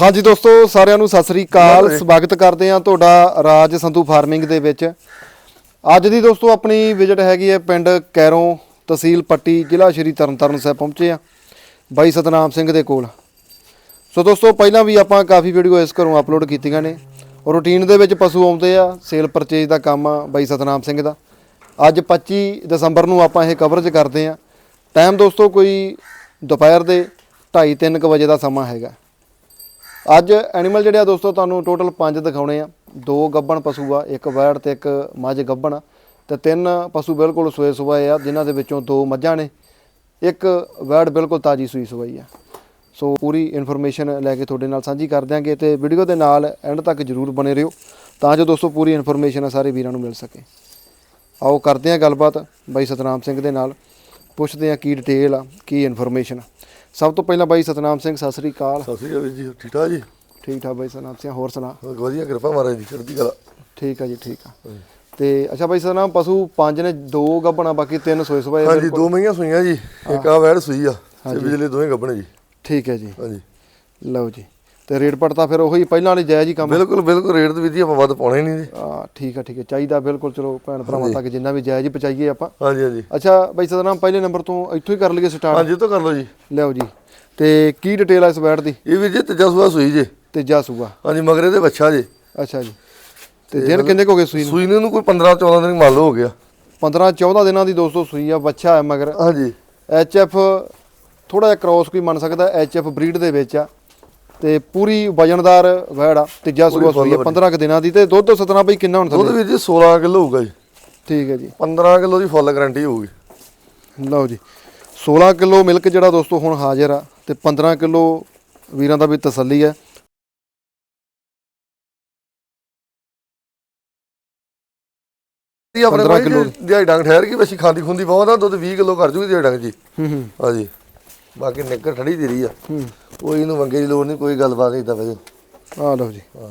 ਹਾਂਜੀ ਦੋਸਤੋ ਸਾਰਿਆਂ ਨੂੰ ਸਤਿ ਸ੍ਰੀ ਅਕਾਲ। ਸਵਾਗਤ ਕਰਦੇ ਹਾਂ ਤੁਹਾਡਾ ਰਾਜ ਸੰਧੂ ਫਾਰਮਿੰਗ ਦੇ ਵਿੱਚ। ਅੱਜ ਦੀ ਦੋਸਤੋ ਆਪਣੀ ਵਿਜ਼ਿਟ ਹੈਗੀ ਹੈ ਪਿੰਡ ਕੈਰੋਂ ਤਹਿਸੀਲ ਪੱਟੀ ਜ਼ਿਲ੍ਹਾ ਸ਼੍ਰੀ ਤਰਨਤਾਰਨ ਸਾਹਿਬ ਪਹੁੰਚੇ ਆ ਬਾਈ ਸਤਨਾਮ ਸਿੰਘ ਦੇ ਕੋਲ। ਸੋ ਦੋਸਤੋ ਪਹਿਲਾਂ ਵੀ ਆਪਾਂ ਕਾਫੀ ਵੀਡੀਓ ਇਸ ਘਰੋਂ ਅਪਲੋਡ ਕੀਤੀਆਂ ਨੇ। ਰੂਟੀਨ ਦੇ ਵਿੱਚ ਪਸ਼ੂ ਆਉਂਦੇ ਆ ਸੇਲ ਪਰਚੇਜ ਦਾ ਕੰਮ ਆ ਬਾਈ ਸਤਨਾਮ ਸਿੰਘ ਦਾ। ਅੱਜ 25 ਦਸੰਬਰ ਨੂੰ ਆਪਾਂ ਇਹ ਕਵਰੇਜ ਕਰਦੇ ਆ ਟਾਈਮ ਦੋਸਤੋ ਕੋਈ ਦੁਪਹਿਰ ਦੇ 2:30 3 ਵਜੇ ਦਾ ਸਮਾਂ ਹੈਗਾ। ਅੱਜ ਐਨੀਮਲ ਜਿਹੜੇ ਆ ਦੋਸਤੋ, ਤੁਹਾਨੂੰ ਟੋਟਲ 5 ਦਿਖਾਉਣੇ ਆ। ਦੋ ਗੱਬਣ ਪਸ਼ੂ ਆ, ਇੱਕ ਵੈੜ ਤੇ ਇੱਕ ਮੱਝ ਗੱਬਣ। ਆ ਤੇ ਤਿੰਨ ਪਸ਼ੂ ਬਿਲਕੁਲ ਸੋਏ ਸੁਆਏ ਆ, ਜਿਨ੍ਹਾਂ ਦੇ ਵਿੱਚੋਂ ਦੋ ਮੱਝਾਂ ਨੇ। ਇੱਕ ਵੈੜ ਬਿਲਕੁਲ ਤਾਜੀ ਸੂਈ ਸਵਾਈ ਆ। ਸੋ ਪੂਰੀ ਇਨਫੋਰਮੇਸ਼ਨ ਲੈ ਕੇ ਤੁਹਾਡੇ ਨਾਲ ਸਾਂਝੀ ਕਰ ਦਿਆਂਗੇ ਤੇ ਵੀਡੀਓ ਦੇ ਨਾਲ ਐਂਡ ਤੱਕ ਜਰੂਰ ਬਨੇ ਰਹੋ, ਤਾਂ ਜੋ ਦੋਸਤੋ ਪੂਰੀ ਇਨਫੋਰਮੇਸ਼ਨ ਆ ਸਾਰੇ ਵੀਰਾਂ ਨੂੰ ਮਿਲ ਸਕੇ। ਆਓ ਕਰਦੇ ਹਾਂ ਗੱਲਬਾਤ ਬਾਈ ਸਤਨਾਮ ਸਿੰਘ ਦੇ ਨਾਲ, ਪੁੱਛਦੇ ਹਾਂ ਕੀ ਡਿਟੇਲ ਆ, ਕੀ ਇਨਫੋਰਮੇਸ਼ਨ ਸਭ ਤੋਂ ਪਹਿਲਾਂ ਬਾਈ ਸਤਨਾਮ ਸਿੰਘ ਸਤਿ ਸ੍ਰੀ ਅਕਾਲ। ਸਤਿ ਸ਼੍ਰੀ ਅਕਾਲ ਜੀ ਠੀਕ ਠਾਕ ਜੀ? ਠੀਕ ਠਾਕ ਬਾਈ ਸਤਨਾਮ ਸਿੰਘ ਹੋਰ ਸੁਣਾ? ਵਧੀਆ ਕਿਰਪਾ ਮਹਾਰਾਜ ਦੀ ਚੜ੍ਹਦੀ ਕਲਾ। ਠੀਕ ਆ ਜੀ ਠੀਕ ਆ। ਤੇ ਅੱਛਾ ਬਾਈ ਸਤਨਾਮ ਪਸ਼ੂ ਪੰਜ ਨੇ ਦੋ ਗੱਬਣਾ ਬਾਕੀ ਤਿੰਨ ਸੋਏ ਸਵਾਏ ਹਾਂਜੀ ਦੋ ਮਹੀਆਂ ਸੂਈਆਂ ਜੀ ਇੱਕ ਆ ਵੈੜ ਸੂਈ ਆ ਤੇ ਬਿਜਲੀ ਦੋਵੇਂ ਗੱਬਣੇ ਜੀ। ਠੀਕ ਹੈ ਜੀ। ਹਾਂਜੀ। ਲਓ ਜੀ। ਤੇ ਰੇਟ ਪੜ ਤਾਂ ਫਿਰ ਉਹੀ ਪਹਿਲਾਂ ਵਾਲੀ ਜਾਇਜ਼ ਹੀ ਕੰਮ ਬਿਲਕੁਲ ਬਿਲਕੁਲ ਰੇਟ ਤੇ ਜੀ ਆਪਾਂ ਵੱਧ ਪਾਉਣਾ ਹੀ ਨਹੀਂ ਜੀ। ਆ ਠੀਕ ਆ ਠੀਕ ਹੈ ਚਾਹੀਦਾ ਬਿਲਕੁਲ ਚਲੋ ਭੈਣ ਭਰਾਵਾਂ ਤੱਕ ਜਿੰਨਾ ਵੀ ਜਾਇਜ਼ ਹੀ ਪਹੁੰਚਾਈਏ ਆਪਾਂ। ਹਾਂਜੀ ਹਾਂਜੀ। ਅੱਛਾ ਬਾਈ ਸਤਨਾਮ ਪਹਿਲੇ ਨੰਬਰ ਤੋਂ ਇੱਥੋਂ ਹੀ ਕਰ ਲਈਏ ਸਟਾਰਟ ਹਾਂਜੀ ਤੋਂ ਕਰ ਲਓ ਜੀ। ਲਿਆਓ ਜੀ। ਤੇ ਕੀ ਡਿਟੇਲ ਆ ਇਸ ਬੈਟ ਦੀ? ਇਹ ਵੀਰ ਜੀ ਤੀਜਾ ਸੂਆ ਸੂਈ ਜੇ। ਤੀਜਾ ਸੂਆ। ਹਾਂਜੀ ਮਗਰੇ ਦੇ ਬੱਚਾ ਜੇ। ਅੱਛਾ ਜੀ। ਤੇ ਦਿਨ ਕਿੰਨੇ ਕੁ ਹੋ ਗਏ ਸੂਈ ਨੂੰ? ਸੂਈ ਨੂੰ ਕੋਈ 15 14 ਦਿਨ ਮੰਨ ਲਓ ਹੋ ਗਿਆ। 15 14 ਦਿਨਾਂ ਦੀ ਦੋਸਤੋ ਸੂਈ ਆ ਬੱਚਾ ਹੈ ਮਗਰ। ਹਾਂਜੀ। ਐਚ ਐਫ ਥੋੜਾ ਜਿਹਾ ਕ੍ਰੋਸ ਕੋਈ ਮੰਨ ਸਕਦਾ ਐਚ ਐਫ ਬਰੀਡ ਦੇ ਵਿੱਚ ਆ। ਤੇ ਪੂਰੀ ਵਜਨਦਾਰ ਵੈੜ ਆ। ਤੀਜਾ ਸੂਆ ਸੂਈ ਆ 15 ਕੁ ਦਿਨਾਂ ਦੀ ਤੇ ਦੁੱਧ ਸਤਨਾ ਬਈ ਕਿੰਨਾ ਹੁਣ ਦੁੱਧ ਵੀਰ ਜੀ 16 ਕਿਲੋ ਹੋਊਗਾ ਜੀ। ਠੀਕ ਹੈ ਜੀ। 15 ਕਿਲੋ ਦੀ ਫੁੱਲ ਗਾਰੰਟੀ ਹੋਊਗੀ। ਲਓ ਜੀ 16 ਕਿਲੋ ਮਿਲਕ ਜਿਹੜਾ ਦੋਸਤੋ ਹੁਣ ਹਾਜ਼ਰ ਆ ਤੇ 15 ਕਿਲੋ ਵੀਰਾਂ ਦਾ ਵੀ ਤਸੱਲੀ ਹੈ। ਆਪਣੇ 15 ਕੋਲ ਕਿੱਲੋ ਜੀ ਦਿਹਾੜੀ ਡੰਗ ਠਹਿਰ ਗਈ ਵੈਸੀ ਖਾਂਦੀ ਖੁੰਦੀ ਬਹੁਤ ਆ ਦੁੱਧ 20 ਕਿਲੋ ਕਰ ਜੂਗੀ ਦਿਹਾੜੀ ਡੰਗ ਜੀ। ਹੂੰ ਹੂੰ। ਹਾਂਜੀ। ਬਾਕੀ ਨਿੱਕਰ ਠੜੀ ਦੀ ਰਹੀ ਆ। ਹੂੰ ਕੋਈ ਇਹਨੂੰ ਮੰਗੇ ਦੀ ਲੋੜ ਨਹੀਂ ਕੋਈ ਗੱਲਬਾਤ ਨਹੀਂ ਤਾਂ ਵਜੇ ਆ ਲਓ ਜੀ। ਹਾਂ।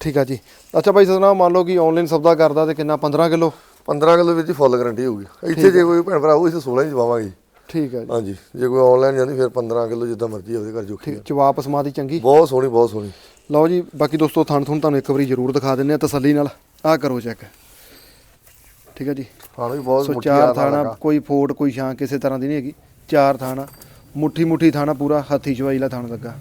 ਠੀਕ ਆ ਜੀ। ਅੱਛਾ ਭਾਈ ਸਤਨਾ ਮੰਨ ਲਓ ਕਿ ਆਨਲਾਈਨ ਸੌਦਾ ਕਰਦਾ ਤੇ ਕਿੰਨਾ? 15 ਕਿਲੋ? 15 ਕਿਲੋ ਵਿੱਚ ਫੁੱਲ ਗਾਰੰਟੀ ਹੋਊਗੀ। ਇੱਥੇ ਜੇ ਕੋਈ ਭੈਣ ਭਰਾ ਹੋਊ ਇੱਥੇ 16 ਹੀ ਜਵਾਵਾਂਗੇ। ਠੀਕ ਹੈ ਜੀ। ਹਾਂਜੀ। ਜੇ ਕੋਈ ਆਨਲਾਈਨ ਜਾਂਦੀ ਫਿਰ 15 ਕਿਲੋ ਜਿੱਦਾਂ ਮਰਜ਼ੀ ਉਹਦੇ ਘਰ ਜੋਖੀ ਠੀਕ ਜਵਾਬ ਸਮਾ ਦੀ ਚੰਗੀ। ਬਹੁਤ ਸੋਹਣੀ ਬਹੁਤ ਸੋਹਣੀ। ਲਓ ਜੀ ਬਾਕੀ ਦੋਸਤੋ ਥਣ ਥੁਣ ਤੁਹਾਨੂੰ ਇੱਕ ਵਾਰੀ ਜ਼ਰੂਰ ਦਿਖਾ ਦਿੰਨੇ ਆ ਤਸੱਲੀ ਨਾਲ। ਆਹ ਕਰੋ ਚੈੱਕ ਠੀਕ ਹੈ ਜੀ। ਖਾਣ ਵੀ ਬਹੁਤ ਮੁੱਠੀ ਚਾਰ ਆ ਥਾਣਾ ਕੋਈ ਫੋਟ ਕੋਈ ਛਾਂ ਕਿਸੇ ਤਰ੍ਹਾਂ ਦੀ ਨਹੀਂ ਹੈਗੀ। ਚਾਰ ਥਾਣਾ। ਮੁੱਠੀ ਮੁੱਠੀ ਥਾਣਾ ਪੂਰਾ ਹੱਥੀ ਚਵਾਈ ਲਾ ਥਾਣ ਲੱਗਾ।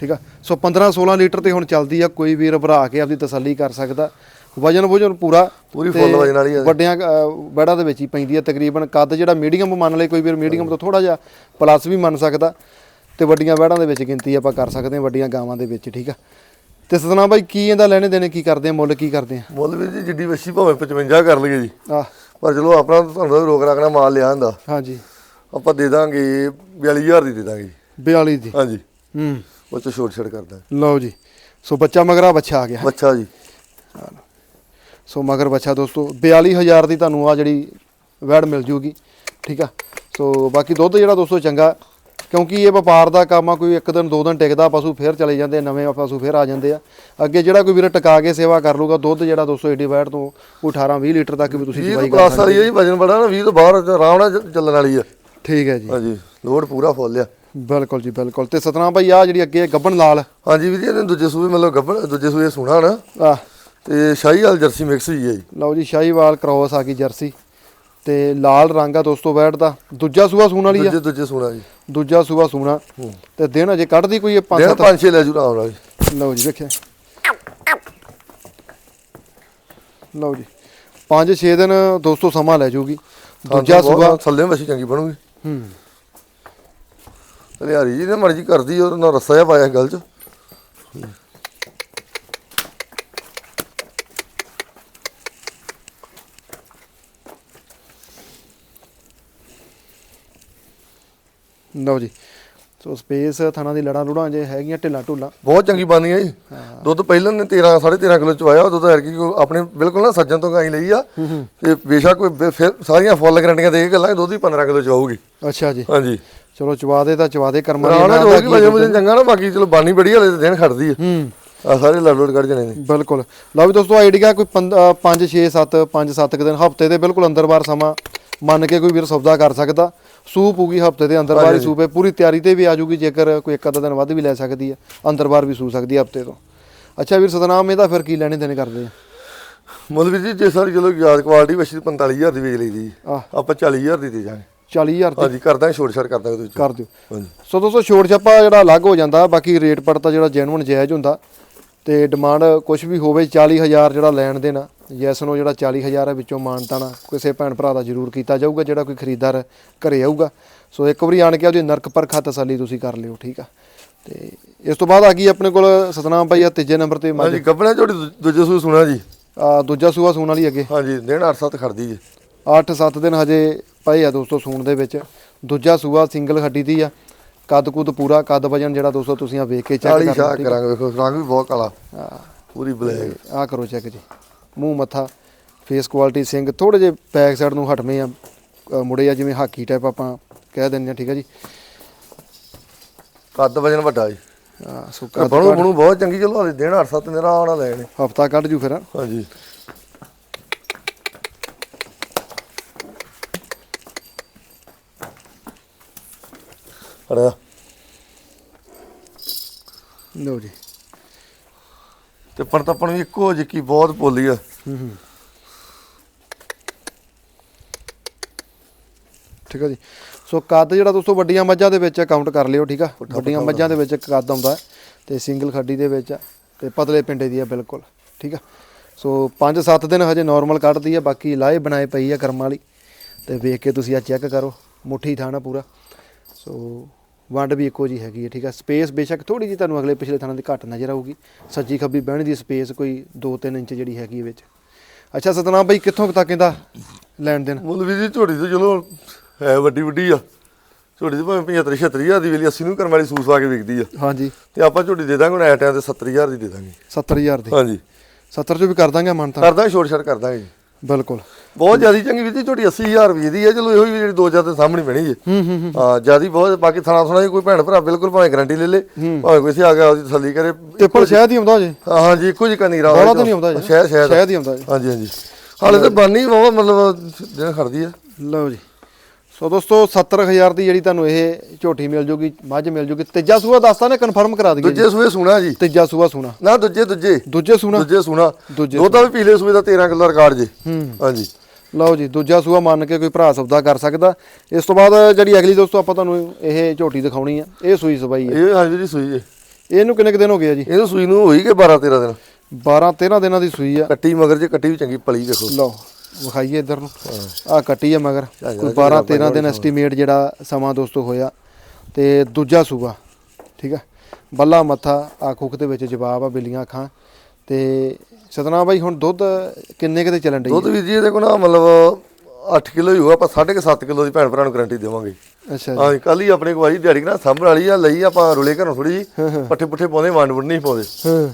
ਠੀਕ ਆ? ਸੋ 15 16 ਲੀਟਰ ਤੇ ਹੁਣ ਚੱਲਦੀ ਆ ਕੋਈ ਵੀਰ ਭਰਾ ਕੇ ਆਪਦੀ ਤਸੱਲੀ ਕਰ ਸਕਦਾ। ਵਜਨ ਵਜਨ ਪੂਰਾ ਪੂਰੀ ਫੁੱਲ ਵਜਨ ਵਾਲੀ ਆ ਵੱਡਿਆਂ ਬੈੜਾਂ ਦੇ ਵਿੱਚ ਹੀ ਪੈਂਦੀ ਆ ਤਕਰੀਬਨ ਕੱਦ ਜਿਹੜਾ ਮੀਡੀਅਮ ਮੰਨ ਲਏ ਕੋਈ ਵੀਰ ਮੀਡੀਅਮ ਤੋਂ ਥੋੜਾ ਜਿਹਾ ਪਲੱਸ ਵੀ ਮੰਨ ਸਕਦਾ। ਤੇ ਵੱਡੀਆਂ ਬੈੜਾਂ ਦੇ ਵਿੱਚ ਗਿਣਤੀ ਆਪਾਂ ਕਰ ਸਕਦੇ ਹਾਂ ਵੱਡੀਆਂ ਗਾਵਾਂ ਦੇ ਵਿੱਚ ਠੀਕ ਆ? ਤੇ ਸਤਨਾਮ ਬਾਈ ਕੀ ਇਹਦਾ ਲੈਣੇ ਦੇਣੇ ਕੀ ਕਰਦੇ ਆ ਮੁੱਲ ਕੀ ਕਰਦੇ ਆ? ਮੁੱਲ ਵੀ ਜੀ ਜਿੱਡੀ ਵੱਛੀ ਭਾਵੇਂ 55 ਕਰ ਲਈਏ ਜੀ। ਆਹ। ਪਰ ਚਲੋ ਆਪਣਾ ਤੁਹਾਨੂੰ ਰੋਕ ਰੱਖਣਾ ਮਾਲ ਲਿਆ ਹੁੰਦਾ। ਹਾਂਜੀ। ਆਪਾਂ ਦੇ ਦਾਂਗੇ 42000 ਦੀ ਦੇ ਦਾਂਗੇ ਜੀ। 42 ਦੀ। ਹਾਂਜੀ। ਹੂੰ। ਉਹ ਚ ਛੋਟ ਛੜ ਕਰਦਾ। ਲਓ ਜੀ। ਸੋ ਬੱਚਾ ਮਗਰਾ ਬੱਚਾ ਆ ਗਿਆ। ਬੱਚਾ ਜੀ। ਸੋ ਮਗਰ ਬੱਚਾ ਦੋਸਤੋ 42000 ਦੀ ਤੁਹਾਨੂੰ ਆ ਜਿਹੜੀ ਵੈੜ ਮਿਲ ਜੂਗੀ। ਠੀਕ ਆ? ਸੋ ਬਾਕੀ ਦੁੱਧ ਜਿਹੜਾ ਦੋਸਤੋ ਚੰਗਾ ਕਿਉਂਕਿ ਇਹ ਵਪਾਰ ਦਾ ਕੰਮ ਆ ਕੋਈ ਇੱਕ ਦਿਨ ਦੋ ਦਿਨ ਟਿਕਦਾ ਪਸ਼ੂ ਫੇਰ ਚਲੇ ਜਾਂਦੇ ਨਵੇਂ ਪਸ਼ੂ ਫੇਰ ਆ ਜਾਂਦੇ ਆ। ਅੱਗੇ ਜਿਹੜਾ ਕੋਈ ਵੀਰ ਟਿਕਾ ਕੇ ਸੇਵਾ ਕਰ ਲੂਗਾ ਦੁੱਧ ਜਿਹੜਾ ਦੋਸਤੋ ਏਡੀ ਵੈੜ ਤੋਂ ਕੋਈ 18 20 ਲੀਟਰ ਤੱਕ ਵੀ ਤੁਸੀਂ 20 ਚਵਾਈ ਤੋਂ ਕਰ ਵਾਲੀ ਹੈ। ਜੀ ਵਜਨ ਬੜਾ ਨਾ 20 ਤੋਂ ਬਾਹਰ ਆਰਾਮ ਨਾਲ ਚੱਲਣ ਵਾਲੀ ਆ। ਠੀਕ ਹੈ ਜੀ। ਹਾਂਜੀ ਲੋਡ ਪੂਰਾ ਫੁੱਲ ਆ। ਬਿਲਕੁਲ ਜੀ ਬਿਲਕੁਲ। ਤੇ ਸਤਨਾਮ ਭਾਈ ਆ ਜਿਹੜੀ ਅੱਗੇ ਗੱਬਣ ਲਾਲ। ਹਾਂਜੀ ਵੀਰ ਜੀ ਇਹਨੇ ਦੂਜੇ ਸੂਏ ਮਤਲਬ ਗੱਬੜ ਦੂਜੇ ਸੂਏ ਸੁਣਾ ਨਾ। ਆ ਤੇ ਸ਼ਾਹੀ ਵਾਲ ਜਰਸੀ ਮਿਕਸ ਹੋਈ ਹੈ ਜੀ। ਲਓ ਜੀ ਸ਼ਾਹੀਵਾਲ ਕ੍ਰੋਸ ਆ ਗਈ ਜਰਸੀ। ਤੇ ਲਾਲ ਰੰਗ ਆ ਦੋਸਤੋ ਵੈੜ ਦਾ। ਦੂਜਾ ਸੂਆ ਸੂਣ ਵਾਲੀ ਆ। ਦੂਜੇ ਦੂਜੇ ਸੁਣਾ ਜੀ। ਦੂਜਾ ਸੂਆ ਸੂਣਾ। ਤੇ ਦਿਨ ਅਜੇ ਕੱਢਦੀ ਕੋਈ ਇਹ ਪੰਜ ਸੱਤ? ਪੰਜ ਛੇ ਲੈ ਜੂ ਨਾਲ ਜੀ ਲਓ ਜੀ ਵੇਖਿਆ। ਲਓ ਜੀ। 5-6 ਦਿਨ ਦੋਸਤੋ ਸਮਾਂ ਲੈ ਜਾਊਗੀ ਦੂਜਾ ਸੂਆ। ਥੱਲੇ ਵਸੀ ਚੰਗੀ ਬਣੂਗੀ। ਹੂੰ। ਤੇ ਹਰੀ ਜੀ ਨੇ ਮਰਜ਼ੀ ਕਰਦੀ ਉਹ ਨਾ ਰੱਸਾ ਜਿਹਾ ਪਾਇਆ ਗੱਲ ਚ। ਲਓ ਜੀ। ਸੋ ਸਪੇਸ ਥਾਣਾ ਦੀ ਲੜਾਂ ਲੁੜਾਂ ਜੇ ਹੈਗੀਆਂ ਢਿੱਲਾ ਢੁੱਲਾ ਬਹੁਤ ਚੰਗੀ ਬਣਦੀਆਂ ਜੀ। ਦੁੱਧ ਪਹਿਲਾਂ ਨੇ 13 13.5 ਕਿਲੋ ਚਵਾਇਆ ਉਹ ਦੁੱਧ ਹਰਕੀ ਆਪਣੇ ਬਿਲਕੁਲ ਨਾ ਸੱਜਣ ਤੋਂ ਗਾਈ ਲਈ ਆ। ਤੇ ਬੇਸ਼ੱਕ ਕੋਈ ਫਿਰ ਸਾਰੀਆਂ ਫੁੱਲ ਗਰੰਟੀਆਂ ਦੇ ਕੇ ਗੱਲਾਂ ਦੁੱਧ ਹੀ 15 ਕਿਲੋ ਚਵਾਉਗੀ ਅੱਛਾ ਜੀ। ਹਾਂਜੀ। ਚਲੋ ਚਵਾ ਦੇ ਤਾਂ ਚਵਾ ਦੇ ਕਰਮਾਂ ਦੀ ਰਾਣਾ ਇਹਨਾਂ ਜੋ ਦਾ ਕਿ ਕੀ ਵਜਨ ਵਜਨ ਚੰਗਾ ਨਾ ਬਾਕੀ ਚਲੋ ਬਾਨੀ ਬੜੀ ਹਲੇ ਦਿਨ ਖੜਦੀ ਆ। ਹੂੰ। ਆ ਸਾਰੇ ਲੋਡ ਲੋਡ ਕੱਢ ਜਣੇ ਨੇ। ਬਿਲਕੁਲ। ਲਓ ਵੀ ਦੋਸਤੋ ਆਈਡੀਆ ਕੋਈ 5 6 7 5 7 ਦਿਨ ਹਫ਼ਤੇ ਦੇ ਬਿਲਕੁਲ ਅੰਦਰ ਬਾਰ ਸਮਾਂ ਮੰਨ ਕੇ ਕੋਈ ਵੀਰ ਸੌਦਾ ਕਰ ਸਕਦਾ। ਸੂਪ ਹੋਊਗੀ ਹਫ਼ਤੇ ਦੇ ਅੰਦਰ ਬਾਹਰ ਸੂਪ ਹੈ ਪੂਰੀ ਤਿਆਰੀ ਤੇ ਵੀ ਆ ਜਾਊਗੀ ਜੇਕਰ ਕੋਈ ਇੱਕ ਅੱਧਾ ਦਿਨ ਵੱਧ ਵੀ ਲੈ ਸਕਦੀ ਹੈ ਅੰਦਰ ਬਾਹਰ ਵੀ ਸੂ ਸਕਦੀ ਹੈ ਹਫ਼ਤੇ ਤੋਂ। ਅੱਛਾ ਵੀਰ ਸਤਨਾਮ ਇਹਦਾ ਫਿਰ ਕੀ ਲੈਣੇ ਦੇਣੇ ਕਰਦੇ ਆ? ਵੀਰ ਜੀ ਜੇ ਸਾਰੀ ਚਲੋ ਯਾਦ ਕੁਆਲਿਟੀ ਵਸ਼ੀ 45000 ਦੀ ਵੇਚ ਲਈ ਦੀ ਆਹ। ਆਪਾਂ 40000 ਦੀ ਦੇ ਜਾਾਂਗੇ 40000 ਤੇ ਹਾਂਜੀ ਕਰਦਾ ਛੋਟ ਛਾਟ ਕਰਦਾ ਵਿੱਚ ਕਰ ਦਿਓ। ਹਾਂਜੀ। ਸੋ ਦੋਸਤੋ ਛੋੜ ਛਾਪਾ ਜਿਹੜਾ ਅਲੱਗ ਹੋ ਜਾਂਦਾ ਬਾਕੀ ਰੇਟ ਪੜਤਾ ਜਿਹੜਾ ਜੈਨੂਨ ਜਾਇਜ਼ ਹੁੰਦਾ। ਤੇ ਡਿਮਾਂਡ ਕੁਝ ਵੀ ਹੋਵੇ 40000 ਜਿਹੜਾ ਲੈਣ ਦੇਣਾ ਯੈਸ ਨੂੰ ਜਿਹੜਾ 40000 ਹੈ ਵਿੱਚੋਂ ਮਾਨਤਾਣਾ ਕਿਸੇ ਭੈਣ ਭਰਾ ਦਾ ਜ਼ਰੂਰ ਕੀਤਾ ਜਾਊਗਾ ਜਿਹੜਾ ਕੋਈ ਖਰੀਦਦਾਰ ਘਰੇ ਆਊਗਾ। ਸੋ ਇੱਕ ਵਾਰੀ ਆਣ ਕੇ ਉਹਦੀ ਨਰਕ ਪਰਖਾ ਤਸੱਲੀ ਤੁਸੀਂ ਕਰ ਲਿਓ ਠੀਕ ਆ? ਤੇ ਇਸ ਤੋਂ ਬਾਅਦ ਆ ਗਈ ਆਪਣੇ ਕੋਲ ਸਤਨਾਮ ਭਾਈ ਆ ਤੀਜੇ ਨੰਬਰ ਤੇ ਮੱਝ ਹਾਂਜੀ ਗੱਬਣਾ ਦੂ- ਦੂਜੇ ਸੂਈ ਸੁਣਾ ਜੀ। ਆ ਦੂਜਾ ਸੂਆ ਸੂਣ ਵਾਲੀ ਅੱਗੇ। ਹਾਂਜੀ ਦਿਨ 8-7 ਖੜਦੀ ਜੀ। 8-7 ਦਿਨ ਹਜੇ ਪਏ ਆ ਦੋਸਤੋ ਸੂਣ ਦੇ ਵਿੱਚ। ਦੂਜਾ ਸੂਆ ਸਿੰਗਲ ਹੱਡੀ ਦੀ ਆ। ਕੱਦ ਕੁੱਦ ਪੂਰਾ ਕੱਦ ਵਜਨ ਜਿਹੜਾ ਦੋਸਤੋ ਤੁਸੀਂ ਆ ਵੇਖ ਕੇ ਚੈੱਕ ਕਾਲੀ ਕਰ ਸ਼ਾਹ ਕਰਾਂਗੇ ਵੇਖੋ ਰੰਗ ਵੀ ਬਹੁਤ ਕਾਲਾ। ਪੂਰੀ ਬਲੈਕ ਆ ਕਰੋ ਚੈੱਕ ਜੀ। ਮੂੰਹ ਮੱਥਾ ਫੇਸ ਕੁਆਲਿਟੀ ਸਿੰਘ ਥੋੜੇ ਜੇ ਬੈਕ ਸਾਈਡ ਨੂੰ ਹਟਵੇਂ ਆ। ਅ, ਮੁੜੇ ਆ ਜਿਵੇਂ ਹਾਕੀ ਟਾਈਪ ਆਪਾਂ ਕਹਿ ਦਿੰਦੇ ਆ ਠੀਕ ਆ ਜੀ। ਕੱਦ ਵਜਨ ਵੱਡਾ ਜੀ। ਆ ਸੋ ਤੇ ਬਣੂ ਬਣੂ ਬਹੁਤ ਚੰਗੀ ਚਲੋ ਹਾਲੇ ਦਿਨ 8-7 ਦਿਨ ਨਾਲ ਲੈਣੇ ਹਫਤਾ ਕੱਢ ਜੂ ਫਿਰ ਹਾਂਜੀ। ਅੜਾ ਲਓ ਜੀ। ਤੇ ਪਰ ਤਾਂ ਵੀ ਇੱਕੋ ਜਿੱਕੀ ਬਹੁਤ ਬੋਲੀ ਆ। ਹੂੰ ਹੂੰ। ਠੀਕ ਆ ਜੀ। ਸੋ ਕੱਦ ਜਿਹੜਾ ਦੋਸਤੋ ਵੱਡੀਆਂ ਮੱਝਾਂ ਦੇ ਵਿੱਚ ਕਾਊਂਟ ਕਰ ਲਿਓ ਠੀਕ ਆ? ਵੱਡੀਆਂ ਮੱਝਾਂ ਦੇ ਵਿੱਚ ਇੱਕ ਕੱਦ ਆਉਂਦਾ ਤੇ ਸਿੰਗਲ ਖੱਡੀ ਦੇ ਵਿੱਚ ਤੇ ਪਤਲੇ ਪਿੰਡੇ ਦੀ ਆ ਬਿਲਕੁਲ ਠੀਕ ਆ? ਸੋ 5-7 ਦਿਨ ਹਜੇ ਨਾਰਮਲ ਕੱਢਦੀ ਆ ਬਾਕੀ ਲਾਏ ਬਣਾਏ ਪਈ ਆ ਕਰਮ ਵਾਲੀ ਤੇ ਵੇਖ ਕੇ ਤੁਸੀਂ ਆ ਚੈੱਕ ਕਰੋ ਮੁੱਠੀ ਥਾਣਾ ਪੂਰਾ। ਸੋ ਵੰਡ ਵੀ ਇੱਕੋ ਜੀ ਹੈਗੀ ਹੈ ਠੀਕ ਆ? ਸਪੇਸ ਬੇਸ਼ੱਕ ਥੋੜੀ ਜੀ ਤੁਹਾਨੂੰ ਅਗਲੇ ਪਿਛਲੇ ਥਾਣਾ ਦੀ ਘੱਟ ਨਜ਼ਰ ਆਊਗੀ। ਸੱਜੀ ਖੱਬੀ ਬਹਿਣ ਦੀ ਸਪੇਸ ਕੋਈ 2-3 ਇੰਚ ਜਿਹੜੀ ਹੈਗੀ ਵਿੱਚ। ਅੱਛਾ ਸਤਨਾਮ ਭਾਈ ਕਿੱਥੋਂ ਤੱਕ ਇਹਦਾ ਲੈਣ ਦੇਣ? ਮੁੱਲ ਵੀ ਜੀ ਝੋਟੀ ਤੇ ਚਲੋ ਹੈ ਵੱਡੀ ਵੱਡੀ ਆ। ਝੋਟੀ ਤੇ ਭਾਵੇਂ 75 76000 ਦੀ ਵੇਲੀ 80 ਨੂੰ ਕਰਨ ਵਾਲੀ ਸੂਸ ਆ ਕੇ ਵਿਕਦੀ ਆ। ਹਾਂਜੀ। ਤੇ ਆਪਾਂ ਝੋਟੀ ਦੇ ਦਾਂਗੇ ਹੁਣ ਐ ਟਾਈਮ ਤੇ 70000 ਦੀ ਦੇ ਦਾਂਗੇ। 70000 ਦੀ? ਹਾਂਜੀ। 70 ਚੋਂ ਵੀ ਕਰ ਦਾਂਗੇ ਮਨ ਤਾਂ ਕਰਦਾ ਛੋਟ ਛਾਟ ਕਰਦਾਂਗੇ ਜੀ। ਬਿਲਕੁਲ। ਬਹੁਤ ਜਿਆਦੀ ਚੰਗੀ ਵੀ ਜੀ ਝੋਟੀ 80000 ਰੁਪਏ ਦੀ ਹੈ ਚਲੋ ਇਹੋ ਹੀ ਜਿਹੜੀ ਦੋ ਚਾਰ ਤੇ ਸਾਹਮਣੇ ਬਣੀ ਜੀ। ਹੂੰ ਹੂੰ ਹੂੰ। ਹਾਂ ਜਿਆਦੀ ਬਹੁਤ ਬਾਕੀ ਥਣਾ ਥਣਾ ਕੋਈ ਭੈਣ ਭਰਾ ਬਿਲਕੁਲ ਭਾਵੇਂ ਗਰੰਟੀ ਲੈ ਲੇ ਭਾਵੇਂ ਕੋਈ ਸੀ ਆ ਗਿਆ ਉਹਦੀ ਤਸੱਲੀ ਕਰੇ। ਪਰ ਸ਼ਾਇਦ ਹੀ ਆਉਂਦਾ ਜੇ। ਹਾਂ ਜੀ ਇੱਕੋ ਜੀ ਕਨੀਰਾ ਤਾਂ ਨਹੀਂ ਆਉਂਦਾ ਜੀ। ਸ਼ਾਇਦ ਸ਼ਾਇਦ ਹੀ ਆਉਂਦਾ ਜੀ। ਹਾਂਜੀ ਹਾਂਜੀ। ਹਾਲੇ ਤਾਂ ਬਾਨੀ ਬਹੁਤ ਮਤਲਬ ਦਿਨ ਖੜਦੀ ਆ। ਲਓ ਜੀ। ਸੋ ਦੋਸਤੋ 70000 ਦੀ ਜਿਹੜੀ ਤੁਹਾਨੂੰ ਇਹ ਝੋਟੀ ਮਿਲ ਜੂਗੀ ਮੱਝ ਮਿਲ ਜੂਗੀ ਤੀਜਾ ਸੂਆ ਦੱਸਤਾ ਨੇ ਕਨਫਰਮ ਕਰਾ ਦਈਏ। ਦੂਜੇ ਸੂਏ ਸੁਣਾ ਜੀ। ਤੀਜਾ ਸੂਆ ਸੁਣਾ। ਨਾ ਦੂਜੇ ਦੂਜੇ। ਦੂਜੇ ਸੁਣਾ। ਦੂਜੇ ਸੁਣਾ। ਦੁੱਧ ਵੀ ਪੀਲੇ ਸੂਏ ਦਾ 13 ਕਿਲੋ ਰਿਕਾਰਡ ਜੀ। ਹੂੰ। ਹਾਂਜੀ। ਲਓ ਜੀ ਦੂਜਾ ਸੂਆ ਮੰਨ ਕੇ ਕੋਈ ਭਰਾ ਸੌਦਾ ਕਰ ਸਕਦਾ। ਇਸ ਤੋਂ ਬਾਅਦ ਜਿਹੜੀ ਅਗਲੀ ਦੋਸਤੋ ਆਪਾਂ ਤੁਹਾਨੂੰ ਇਹ ਝੋਟੀ ਦਿਖਾਉਣੀ ਆ। ਇਹ ਸੂਈ ਸਬਾਈ ਹੈ ਇਹ ਹਾਂਜੀ ਜੀ ਸੂਈ ਜੀ। ਇਹਨੂੰ ਕਿੰਨੇ ਕੁ ਦਿਨ ਹੋ ਗਏ ਆ ਜੀ? ਇਹਨੂੰ ਸੂਈ ਨੂੰ ਹੋਈ ਕਿ 12 13 ਦਿਨ। 12 13 ਦਿਨਾਂ ਦੀ ਸੂਈ ਆ। ਕੱਟੀ ਮਗਰ ਜੇ ਕੱਟੀ ਵੀ ਚੰਗੀ ਪਲੀ ਵੇਖੋ। ਲਓ। ਵਿਖਾਈਏ ਇੱਧਰ ਨੂੰ। ਆ ਕੱਟੀ ਆ ਮਗਰ। ਕੋਈ ਝਾਂਜਰਾ 12 13 ਦਿਨ ਐਸਟੀਮੇਟ ਜਿਹੜਾ ਸਮਾਂ ਦੋਸਤੋ ਹੋਇਆ। ਤੇ ਦੂਜਾ ਸੂਆ ਠੀਕ ਆ? ਬੱਲਾ ਮੱਥਾ ਆ ਕੁੱਕ ਦੇ ਵਿੱਚ ਜਵਾਬ ਆ ਬਿੱਲੀਆਂ ਅੱਖਾਂ। ਤੇ ਸਤਨਾਮ ਬਾਈ ਹੁਣ ਦੁੱਧ ਕਿੰਨੇ ਕਿਤੇ ਚੱਲਣ ਡਈ ਦੁੱਧ ਵੀ ਜੀ ਇਹਦੇ ਕੋਲ ਨਾ ਮਤਲਬ 8 ਕਿਲੋ ਹੀ ਹੋਊਗਾ ਆਪਾਂ 7.5 ਕਿਲੋ ਦੀ ਭੈਣ ਭਰਾ ਨੂੰ ਗਾਰੰਟੀ ਦੇਵਾਂਗੇ। ਅੱਛਾ ਹਾਂ ਕੱਲ ਹੀ ਆਪਣੇ ਕੋਲ ਆਈ ਦਿਹਾੜੀ ਨਾ ਸਾਂਭਣ ਵਾਲੀ ਆ ਲਈ ਆਪਾਂ ਰੁਲੇ ਘਰੋਂ ਥੋੜੀ ਜੀ ਪੱਠੇ ਪੁੱਠੇ ਪਾਉਂਦੇ ਵੰਡ ਵੰਡ ਨਹੀਂ ਪਾਉਂਦੇ।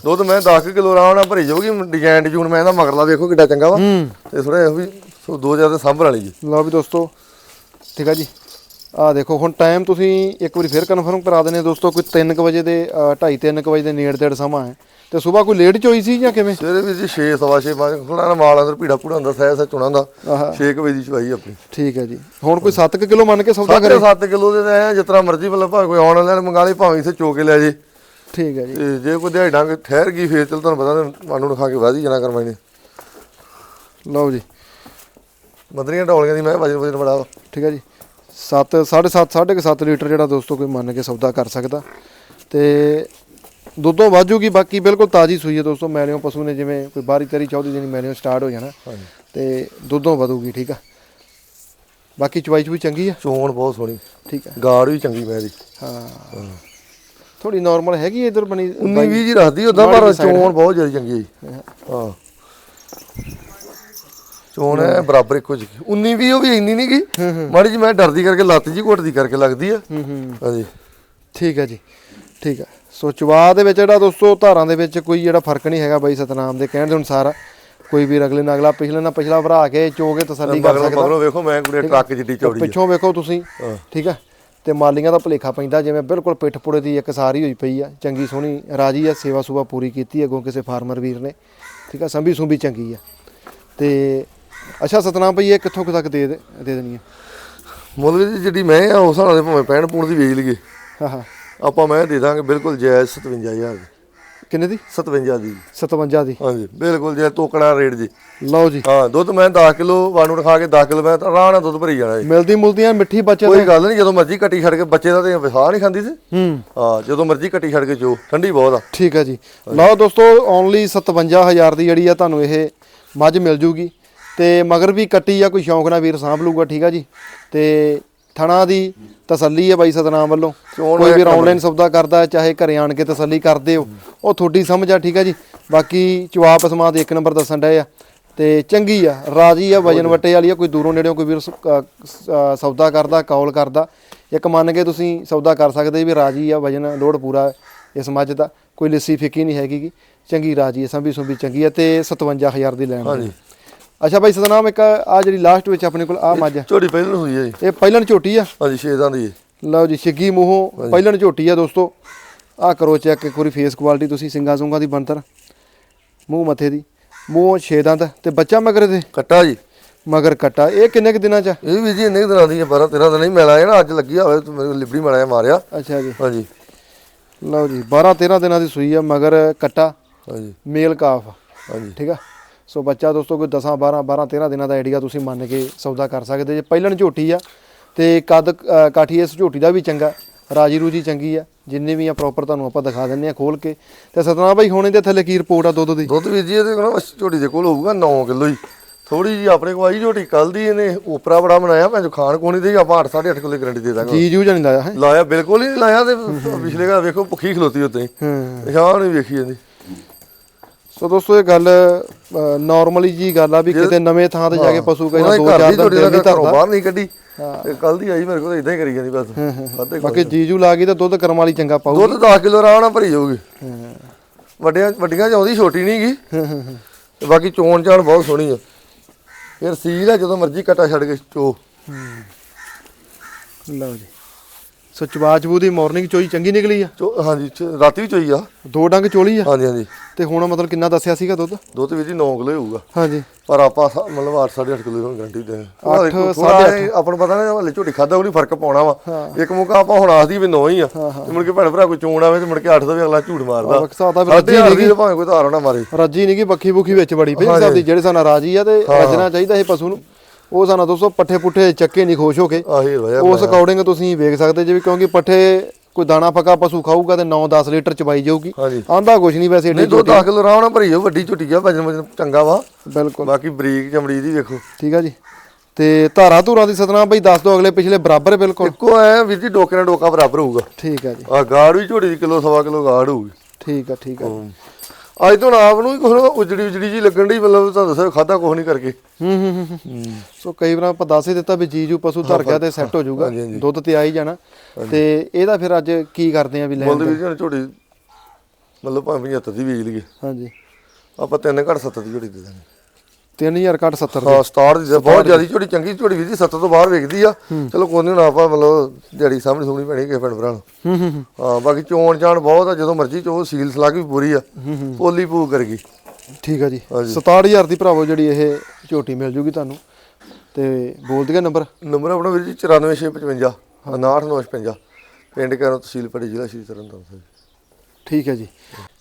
ਦੁੱਧ ਮੈਂ 10 ਕਿਲੋ ਆਰਾਮ ਨਾਲ ਭਰੀ ਜਾਊਗੀ ਡਿਜ਼ਾਈਨ ਡਿਜੂਨ ਮੈਂ ਇਹਦਾ ਮਗਰਲਾ ਵੇਖੋ ਕਿੱਡਾ ਚੰਗਾ ਵਾ। ਤੇ ਥੋੜਾ ਇਹੋ ਵੀ ਸੋ 2000 ਦੇ ਸਾਂਭਣ ਵਾਲੀ ਜੀ। ਲਓ ਵੀ ਦੋਸਤੋ ਠੀਕ ਆ ਜੀ। ਆ ਦੇਖੋ ਹੁਣ ਟਾਈਮ ਤੁਸੀਂ ਇੱਕ ਵਾਰੀ ਫਿਰ ਕਨਫਰਮ ਕਰਾ ਦਿੰਦੇ ਦੋਸਤੋ ਕੋਈ 3:00 ਵਜੇ ਦੇ 2:30 3:00 ਵਜੇ ਦੇ ਨੇੜੇ ਤੇੜ ਸਮਾਂ ਹੈ। ਤੇ ਸਵੇਰ ਕੋਈ ਲੇਟ ਚ ਹੋਈ ਸੀ ਜਾਂ ਕਿਵੇਂ? ਸਵੇਰੇ ਵੀ ਜੀ 6 ਸਵਾ 6 ਪੰਜ ਥੋੜਾ ਨਾ ਮਾਲ ਅੰਦਰ ਭੀੜਾ ਭੂੜਾ ਹੁੰਦਾ ਸਹਿ ਸਹਿ ਚੁਣਾ ਦਾ। ਆਹਾ। 6 ਵਜੇ ਦੀ ਚਵਾਈ ਆਪਣੀ। ਠੀਕ ਹੈ ਜੀ। ਹੁਣ ਕੋਈ 7 ਕਿਲੋ ਮੰਨ ਕੇ ਸੌਦਾ ਕਰੇ? 7 ਕਿਲੋ ਦੇ ਤਾਂ ਐਂ ਜਿਤਨਾ ਮਰਜ਼ੀ ਮਤਲਬ ਭਾਵੇਂ ਕੋਈ ਆਨਲਾਈਨ ਮੰਗਾ ਲੇ ਭਾਵੇਂ ਇਥੇ ਚੋ ਕੇ ਲੈ ਜੇ। ਠੀਕ ਹੈ ਜੀ। ਜੇ ਕੋਈ ਦਿਹਾੜੀ ਡੰਗ ਠਹਿਰ ਗਈ ਫੇਰ ਚਲ ਤੁਹਾਨੂੰ ਪਤਾ ਮਾਨੂੰ ਨੂੰ ਖਾ ਕੇ ਵਾਧੀ ਜਾਣਾ ਕਰਮਾਈ ਨੇ ਲਓ ਜੀ। ਮਦਰੀਆਂ ਢੋਲੀਆਂ ਦੀ ਮੈਂ ਵਜਨ ਵਜਨ ਬੜਾ। ਠੀਕ ਹੈ ਜੀ। 7 7.5 7.5 ਲੀਟਰ ਜਿਹੜਾ ਦੋਸਤੋ ਕੋਈ ਮੰਨ ਕੇ ਸੌਦਾ ਕਰ ਸਕਦਾ। ਤੇ ਦੁੱਧੋਂ ਵਾਜੂਗੀ ਬਾਕੀ ਬਿਲਕੁਲ ਤਾਜੀ ਸੂਈ ਹੈ ਦੋਸਤੋ। ਮੈਲਿਓ ਪਸ਼ੂ ਨੇ ਜਿਵੇਂ ਕੋਈ ਬਾਰੀ ਤੇਰੀ ਚੌਧੀ ਦਿਨ ਮੈਲਿਓ ਸਟਾਰਟ ਹੋ ਜਾਣਾ। ਤੇ ਦੁੱਧੋਂ ਵਧੂਗੀ ਠੀਕ ਆ। ਬਾਕੀ ਚਵਾਈ ਚੂਈ ਚੰਗੀ ਆ? ਚੋਣ ਬਹੁਤ ਸੋਹਣੀ। ਠੀਕ ਆ। ਗਾੜ ਵੀ ਚੰਗੀ ਮੈਂ ਦੀ ਹਾਂ। ਥੋੜੀ ਨਾਰਮਲ ਹੈਗੀ ਇਧਰ ਬਣੀ 19 20 ਜੀ ਰੱਖਦੀ ਉਦਾਂ ਪਰ ਚੋਣ ਬਹੁਤ ਜ਼ਿਆਦਾ ਚੰਗੀ ਹੈ। ਜੀ। ਹਾਂ ਚੋਣ ਹੈ ਬਰਾਬਰ ਇੱਕੋ ਜਿਹੀ। 19 20 ਉਹ ਵੀ ਇੰਨੀ ਨਹੀਂ ਗਈ ਮਾੜੀ ਜੀ ਮੈਂ ਡਰਦੀ ਕਰਕੇ ਲੱਤ ਜੀ ਘੁੱਟਦੀ ਕਰਕੇ ਲੱਗਦੀ ਆ। ਹੂੰ ਹੂੰ। ਹਾਂਜੀ। ਠੀਕ ਆ ਜੀ ਠੀਕ ਆ। ਸੋ ਚਵਾ ਦੇ ਵਿੱਚ ਜਿਹੜਾ ਦੋਸਤੋ ਧਾਰਾਂ ਦੇ ਵਿੱਚ ਕੋਈ ਜਿਹੜਾ ਫ਼ਰਕ ਨਹੀਂ ਹੈਗਾ ਬਾਈ ਸਤਨਾਮ ਦੇ ਕਹਿਣ ਦੇ ਅਨੁਸਾਰ। ਕੋਈ ਵੀ ਅਗਲੇ ਨਾਲ ਅਗਲਾ ਪਿਛਲੇ ਨਾਲ ਪਿਛਲਾ ਭਰਾ ਕੇ ਚੋ ਕੇ ਤਸੱਲੀ ਕਰ ਸਕਦਾ। ਮਗਰੋਂ ਵੇਖੋ ਮੈਂ ਕੁੜੇ ਟਰੱਕ ਜਿੱਡੀ ਚੌੜੀ ਪਿੱਛੋਂ ਵੇਖੋ ਤੁਸੀਂ ਹਾਂ। ਠੀਕ ਆ। ਤੇ ਮਾਲੀਆਂ ਦਾ ਭਲੇਖਾ ਪੈਂਦਾ ਜਿਵੇਂ ਬਿਲਕੁਲ ਪਿੱਠ ਪੁੜੇ ਦੀ ਇੱਕ ਸਾਰੀ ਹੋਈ ਪਈ ਆ। ਚੰਗੀ ਸੋਹਣੀ ਰਾਜੀ ਆ ਸੇਵਾ ਸੁਵਾ ਪੂਰੀ ਕੀਤੀ ਅੱਗੋਂ ਕਿਸੇ ਫਾਰਮਰ ਵੀਰ ਨੇ। ਠੀਕ ਆ ਸੰਭੀ ਸੁੰਭੀ ਚੰਗੀ ਆ। ਤੇ ਅੱਛਾ ਸਤਨਾਮ ਭਾਈ ਇਹ ਕਿੱਥੋਂ ਕੁ ਤੱਕ ਦੇ ਦੇ ਦੇ ਦੇਣੀ ਆ? ਮੁੱਲ ਵੀ ਜੀ ਜਿਹੜੀ ਮੈਂ ਆ ਉਸ ਹਿਸਾਬ ਨਾਲ ਭਾਵੇਂ 65 ਪੂਣ ਦੀ ਵੇਚ ਲਈਏ। ਹਾਂ ਹਾਂ। ਆਪਾਂ ਮੈਂ ਦੇ ਦਾਂਗੇ ਬਿਲਕੁਲ ਜਾਇਜ਼ 57000 ਦੀ। ਕਿੰਨੇ ਦੀ? 57 ਦੀ। 57 ਦੀ। ਹਾਂਜੀ ਬਿਲਕੁਲ ਜੇ ਤੋਕਣਾ ਰੇਟ ਜੀ। ਲਓ ਜੀ। ਹਾਂ ਦੁੱਧ ਮੈਂ 10 ਕਿਲੋ ਵਾਨੂੰ ਰਖਾ ਕੇ 10 ਕਿਲੋ ਮੈਂ ਆਰਾਮ ਨਾਲ ਦੁੱਧ ਭਰੀ ਜਾਣਾ ਜੀ। ਮਿਲਦੀ ਮੁਲਦੀਆਂ ਮਿੱਠੀ ਬੱਚਤ ਕੋਈ ਗੱਲ ਨਹੀਂ ਜਦੋਂ ਮਰਜ਼ੀ ਕੱਟੀ ਛੱਡ ਕੇ ਬੱਚੇ ਦਾ ਤੇ ਵਿਸਾਹ ਨਹੀਂ ਖਾਂਦੀ ਸੀ। ਹੂੰ। ਹਾਂ ਜਦੋਂ ਮਰਜ਼ੀ ਕੱਟੀ ਛੱਡ ਕੇ ਜੋ ਠੰਡੀ ਬਹੁਤ ਆ। ਠੀਕ ਹੈ ਜੀ। ਲਓ ਦੋਸਤੋ ਓਨਲੀ 57000 ਦੀ ਜਿਹੜੀ ਆ ਤੁਹਾਨੂੰ ਇਹ ਮੱਝ ਮਿਲ ਜੂਗੀ। ਤੇ ਮਗਰ ਵੀ ਕੱਟੀ ਆ ਕੋਈ ਸ਼ੌਂਕ ਨਾਲ ਵੀਰ ਸਾਂਭ ਲੂਗਾ ਠੀਕ ਆ ਜੀ। ਤੇ ਥਣਾ ਦੀ ਤਸੱਲੀ ਹੈ ਬਾਈ ਸਤਨਾਮ ਵੱਲੋਂ। ਕੋਈ ਵੀਰ ਆਨਲਾਈਨ ਸੌਦਾ ਕਰਦਾ ਚਾਹੇ ਘਰੇ ਆਣ ਕੇ ਤਸੱਲੀ ਕਰਦੇ ਹੋ ਉਹ ਤੁਹਾਡੀ ਸਮਝ ਆ ਠੀਕ ਆ ਜੀ। ਬਾਕੀ ਚਵਾਪ ਸਮਾਦ ਇੱਕ ਨੰਬਰ ਦੱਸਣ ਡਏ ਆ। ਤੇ ਚੰਗੀ ਆ ਰਾਜੀ ਆ ਵਜਨ ਵਟੇ ਵਾਲੀ ਆ ਕੋਈ ਦੂਰੋਂ ਨੇੜਿਓਂ ਕੋਈ ਵੀਰ ਸੌਦਾ ਕਰਦਾ ਕੌਲ ਕਰਦਾ। ਇੱਕ ਮੰਨ ਕੇ ਤੁਸੀਂ ਸੌਦਾ ਕਰ ਸਕਦੇ ਵੀ ਰਾਜੀ ਆ ਵਜਨ ਲੋਡ ਪੂਰਾ ਇਸ ਮੱਝ ਦਾ। ਕੋਈ ਲਿੱਸੀ ਫਿੱਕੀ ਨਹੀਂ ਹੈਗੀ। ਚੰਗੀ ਰਾਜੀ ਹੈ ਸੰਭੀ ਸੁੰਭੀ ਚੰਗੀ ਹੈ ਤੇ 57000 ਦੀ ਲੈਣ ਹਾਂਜੀ। ਅੱਛਾ ਬਾਈ ਸਤਨਾਮ ਇੱਕ ਆ ਜਿਹੜੀ ਲਾਸਟ ਵਿੱਚ ਆਪਣੇ ਕੋਲ ਆ ਮੱਝ ਆ। ਝੋਟੀ ਪਹਿਲਾਂ ਹੋਈ ਹੈ ਜੀ। ਇਹ ਪਹਿਲਣ ਝੋਟੀ ਆ। ਹਾਂਜੀ ਛੇਦਾਂ ਦੀ ਲਓ ਜੀ ਛਿੱਗੀ ਮੂੰਹੋਂ ਪਹਿਲਣ ਝੋਟੀ ਆ ਦੋਸਤੋ। ਆ ਕਰੋ ਚੈੱਕ ਇੱਕ ਵਾਰੀ ਫੇਸ ਕੁਆਲਿਟੀ ਤੁਸੀਂ ਸਿੰਗਾ ਸੁੰਗਾ ਦੀ ਬੰਤਰ ਮੂੰਹ ਮੱਥੇ ਦੀ। ਮੂੰਹ ਛੇ ਦੰਦ ਤੇ ਬੱਚਾ ਮਗਰ ਦੇ ਕੱਟਾ ਜੀ। ਮਗਰ ਕੱਟਾ। ਇਹ ਕਿੰਨੇ ਕੁ ਦਿਨਾਂ ਚ? ਇਹ ਵੀ ਜੀ ਇੰਨੇ ਦਿਨਾਂ ਦੀ ਹੈ 12 13 ਦਿਨ ਹੀ ਮਿਲਾ ਹੈ ਨਾ ਅੱਜ ਲੱਗੀ ਹੋਵੇ ਤੇ ਮੇਰੇ ਲਿਬੜੀ ਮਾਰਿਆ ਮਾਰਿਆ। ਅੱਛਾ ਜੀ। ਹਾਂਜੀ। ਲਓ ਜੀ 12 13 ਦਿਨਾਂ ਦੀ ਸੂਈ ਆ ਮਗਰ ਕੱਟਾ। ਹਾਂਜੀ। ਮੇਲ ਕਾਫ ਹਾਂਜੀ। ਠੀਕ ਆ? ਸੋ ਬੱਚਾ ਦੋਸਤੋ ਕੋਈ 10 12 12 13 ਦਿਨਾਂ ਦਾ ਆਈਡੀਆ ਤੁਸੀਂ ਮੰਨ ਕੇ ਸੌਦਾ ਕਰ ਸਕਦੇ ਜੇ। ਪਹਿਲਣ ਝੋਟੀ ਆ ਤੇ ਕੱਦ ਕਾਠੀ ਇਸ ਝੋਟੀ ਦਾ ਵੀ ਚੰਗਾ ਰਾਜੀ ਰੂਜੀ ਚੰਗੀ ਆ। ਜਿੰਨੇ ਵੀ ਆ ਪ੍ਰੋਪਰ ਤੁਹਾਨੂੰ ਆਪਾਂ ਦਿਖਾ ਦਿੰਨੇ ਆ ਖੋਲ ਕੇ। ਤੇ ਸਤਨਾਮ ਭਾਈ ਹੁਣ ਇਹਦੇ ਥੱਲੇ ਕੀ ਰਿਪੋਰਟ ਆ ਦੁੱਧ ਦੀ? ਦੁੱਧ ਵੀ ਜੀ ਇਹਦੇ ਕੋਲ ਝੋਟੀ ਦੇ ਕੋਲ ਹੋਊਗਾ 9 ਕਿਲੋ ਹੀ। ਥੋੜੀ ਜੀ ਆਪਣੇ ਕੋਲ ਆਈ ਝੋਟੀ ਕੱਲ ਦੀ ਇਹਨੇ ਉਪਰਾ ਬੜਾ ਬਣਾਇਆ ਚੋ ਖਾਣ ਕੋਣੀ ਤੇ ਆਪਾਂ 8 8.5 ਕਿਲੋ ਗਰੰਟੀ ਦੇ ਦਾਂਗੇ। ਜੀ ਜੂ ਜਾਣੀ ਲਾਇਆ ਹੈ। ਲਾਇਆ ਬਿਲਕੁਲ ਹੀ ਨਹੀਂ ਲਾਇਆ ਤੇ ਪਿਛਲੇ ਘਰ ਵੇਖੋ ਭੁੱਖੀ ਖਲੋਤੀ ਉੱਤੇ ਹਾਂ। ਨਿਸ਼ਾਨ ਹੀ ਵੇਖੀ ਜਾਂਦੀ ਸੋ ਦੋਸਤੋ ਇਹ ਗੱਲ ਨਾਰਮਲੀ ਜੀ ਗੱਲ ਆ ਵੀ ਕਿਤੇ ਨਵੇਂ ਥਾਂ ਤੇ ਜਾ ਕੇ ਪਸ਼ੂ ਕਹਿੰਦਾ ਦੋ ਚਾਰ ਦਿਨ ਦਾ ਨਹੀਂ ਘਰੋਂ ਧਰਦਾ ਬਾਹਰ ਨਹੀਂ ਕੱਢੀ। ਤੇ ਕੱਲ ਦੀ ਆਈ ਮੇਰੇ ਕੋਲ ਇਦਾਂ ਹੀ ਕਰੀ ਜਾਂਦੀ ਬਸ। ਬਾਕੀ ਜੀਜੂ ਲਾ ਗਈ ਤਾਂ ਦੁੱਧ ਕਰਮ ਵਾਲੀ ਚੰਗਾ ਪਾਊ ਦੁੱਧ 10 ਕਿਲੋ ਆਰਾਮ ਨਾਲ ਭਰੀ ਜਾਊਗੀ। ਵੱਡੀਆਂ ਵੱਡੀਆਂ ਚ ਆਉਂਦੀ ਛੋਟੀ ਨਹੀਂ ਗਈ ਤੇ ਬਾਕੀ ਚੋਣ ਚਾਣ ਬਹੁਤ ਸੋਹਣੀ ਆ। ਫਿਰ ਸੀਲ ਆ ਜਦੋਂ ਮਰਜ਼ੀ ਕਟਾ ਛੱਡ ਕੇ ਚੋ। ਲਓ ਜੀ। ਸੋ ਚਵਾਚਬੂ ਦੀ ਮਾਰਨਿੰਗ ਚੋਈ ਚੰਗੀ ਨਿਕਲੀ ਆ। ਹਾਂਜੀ ਰਾਤੀ ਵੀ ਚੋਈ ਆ। ਦੋ ਡੰਗ ਚੋਲੀ ਆ। ਹਾਂਜੀ ਹਾਂਜੀ। ਤੇ ਹੁਣ ਮਤਲਬ ਕਿੰਨਾ ਦੱਸਿਆ ਸੀਗਾ ਦੁੱਧ? ਦੁੱਧ ਵੀ ਜੀ 9 ਕਿਲੋ ਹੋਊਗਾ। ਹਾਂਜੀ। ਪਰ ਆਪਾਂ ਸਾ- ਮਤਲਬ 8 8.5 ਕਿਲੋ ਦੀ ਗਰੰਟੀ ਦੇ ਅੱਠ, ਆਪਾਂ ਨੂੰ ਪਤਾ ਨਾ ਹਲੇ ਝੋਟੀ ਖਾਦਾ ਉਹ ਨਹੀਂ ਫ਼ਰਕ ਪਾਉਣਾ ਵਾ। ਇੱਕ ਮੁਕਾ ਆਪਾਂ ਹੁਣ ਆਖਦੀ ਵੀ 9 ਹੀ ਆ। ਤੇ ਮੁੜ ਕੇ ਭੈਣ ਭਰਾ ਕੋਈ ਚੋਣ ਆਵੇ ਤੇ ਮੁੜ ਕੇ 8 ਦਾ ਵੀ ਅਗਲਾ ਝੂਠ ਮਾਰਦਾ। ਤਾਂ ਫਿਰ ਸਾਢੇ ਰੱਜੀ ਅੱਠ ਦੀ ਤਾਂ ਭਾਵੇਂ ਕੋਈ ਧਾਰ ਨਾ ਮਾਰੇ। ਰੱਜੀ ਨਹੀਂ ਕਿ ਬੱਖੀ ਬੁਖੀ ਵਿੱਚ ਬੜੀ ਪਈ ਸਾਹਿਬ ਦੀ ਜਿਹੜੇ ਸਾਨਾ ਰਾਜੀ ਆ ਤੇ ਰੱਜਣਾ ਚਾਹੀਦਾ ਇਹ ਪਸ਼ੂ ਨੂੰ। ਉਹ ਸਾਨਾ ਦੋਸਤੋ ਪੱਠੇ ਪੁੱਠੇ ਚੱਕੇ ਨਹੀਂ ਖੁਸ਼ ਹੋ ਕੇ। ਆਹੀ ਵਜ੍ਹਾ ਉਸ ਅਕੋਰਡਿੰਗ ਤੁਸੀਂ ਵੇਖ ਸਕਦੇ ਜੇ ਵੀ ਕਿਉਂਕਿ ਪੱਠੇ ਕੋਈ ਦਾਣਾ ਫੱਕਾ ਪਸ਼ੂ ਖਾਊਗਾ ਤੇ 9-10 ਲੀਟਰ ਚਵਾਈ ਜਾਊਗੀ। ਹਾਂਜੀ। ਆਂਦਾ ਕੁਝ ਨਹੀਂ ਵੈਸੇ ਏਡੀ ਨਹੀਂ ਦੋ 10 ਕਿਲੋ ਆਰਾਮ ਨਾਲ ਭਰੀ ਜਾਓ ਵੱਡੀ ਝੋਟੀ ਆ ਵਜਨ ਵਜਨ ਚੰਗਾ ਵਾ। ਬਿਲਕੁਲ। ਬਾਕੀ ਬਰੀਕ ਚਮੜੀ ਦੀ ਵੇਖੋ। ਠੀਕ ਆ ਜੀ। ਤੇ ਧਾਰਾ ਧੂਰਾ ਦੀ ਸਤਨਾਮ ਬਈ ਦੱਸ ਦਿਓ ਅਗਲੇ ਪਿਛਲੇ ਬਰਾਬਰ ਹੈ ਬਿਲਕੁਲ। ਇੱਕੋ ਐ ਵੀਰ ਜੀ ਡੋਕੇ ਨਾਲ ਡੋਕਾ ਬਰਾਬਰ ਹੋਊਗਾ। ਠੀਕ ਆ ਜੀ। ਆ ਗਾੜ ਵੀ ਝੋਟੀ ਦੀ ਕਿਲੋ ਸਵਾ ਕਿਲੋ ਗਾੜ ਹੋਊਗੀ। ਠੀਕ ਆ ਠੀਕ ਆ। ਅੱਜ ਤੋਂ ਆਪ ਨੂੰ ਹੀ ਨਾ ਉਜੜੀ ਉਜੜੀ ਜੀ ਲੱਗਣ ਦੀ ਮਤਲਬ ਤੁਹਾਨੂੰ ਦੱਸਿਆ ਖਾਦਾ ਕੁਛ ਨਹੀਂ ਕਰਕੇ। ਹੂੰ ਹੂੰ ਹੂੰ, ਹੂੰ। ਸੋ ਕਈ ਵਾਰ ਆਪਾਂ ਦੱਸ ਹੀ ਦਿੱਤਾ ਵੀ ਜੀਜੂ ਪਸ਼ੂ ਧਰ ਗਿਆ ਤੇ ਸੈੱਟ ਹੋ ਜਾਊਗਾ। ਦੁੱਧ ਤੇ ਆ ਹੀ ਜਾਣਾ। ਤੇ ਇਹਦਾ ਫਿਰ ਅੱਜ ਕੀ ਕਰਦੇ ਆ ਵੀ ਲੈਣ ਮੁੱਲ ਦਾ? ਵੀਰ ਜੀ ਹੁਣ ਝੋਟੀ ਮਤਲਬ ਭਾਵੇਂ 75 ਦੀ ਵੇਚ ਲਈਏ। ਹਾਂਜੀ। ਆਪਾਂ ਤਿੰਨ ਘੱਟ 70 ਦੀ ਝੋਟੀ ਦੇ ਦਾਂਗੇ 3000 ਘੱਟ 70 ਹਾਂ ਸਟਾਰ ਦੀ ਤਾਂ ਬਹੁਤ ਜ਼ਿਆਦੀ ਝੋਟੀ ਚੰਗੀ ਝੋਟੀ ਵੀਰ ਜੀ 70 ਤੋਂ ਬਾਹਰ ਵੇਖਦੀ ਆ। ਚਲੋ ਕੋਈ ਨਹੀਂ ਆਪਾਂ ਮਤਲਬ ਦਿਹਾੜੀ ਸਾਹਮਣੇ ਸੁਣੀ ਪੈਣੀ ਕਿਸੇ ਭੈਣ ਭਰਾ ਨੂੰ ਹੂੰ ਹੂੰ ਹੂੰ। ਹਾਂ ਬਾਕੀ ਚੋਣ ਚਾਣ ਬਹੁਤ ਆ ਜਦੋਂ ਮਰਜ਼ੀ ਚੋ ਸੀਲ ਸਲਾਗ ਵੀ ਪੂਰੀ ਆ। ਪੋਲੀ ਪੂ ਕਰ ਗਈ। ਠੀਕ ਆ ਜੀ। ਹਾਂਜੀ। 67000 ਦੀ ਭਰਾਵੋ ਜਿਹੜੀ ਇਹ ਝੋਟੀ ਮਿਲ ਜੂਗੀ ਤੁਹਾਨੂੰ। ਤੇ ਬੋਲ ਦਈਏ ਨੰਬਰ। ਨੰਬਰ ਆਪਣਾ ਵੀਰ ਜੀ 94655 69955 ਪਿੰਡ ਕੈਰੋਂ ਤਹਿਸੀਲ ਪੜੀ ਜ਼ਿਲ੍ਹਾ ਸ਼੍ਰੀ ਤਰਨਤਾਰਨ ਸਾਹਿਬ। ਠੀਕ ਹੈ ਜੀ।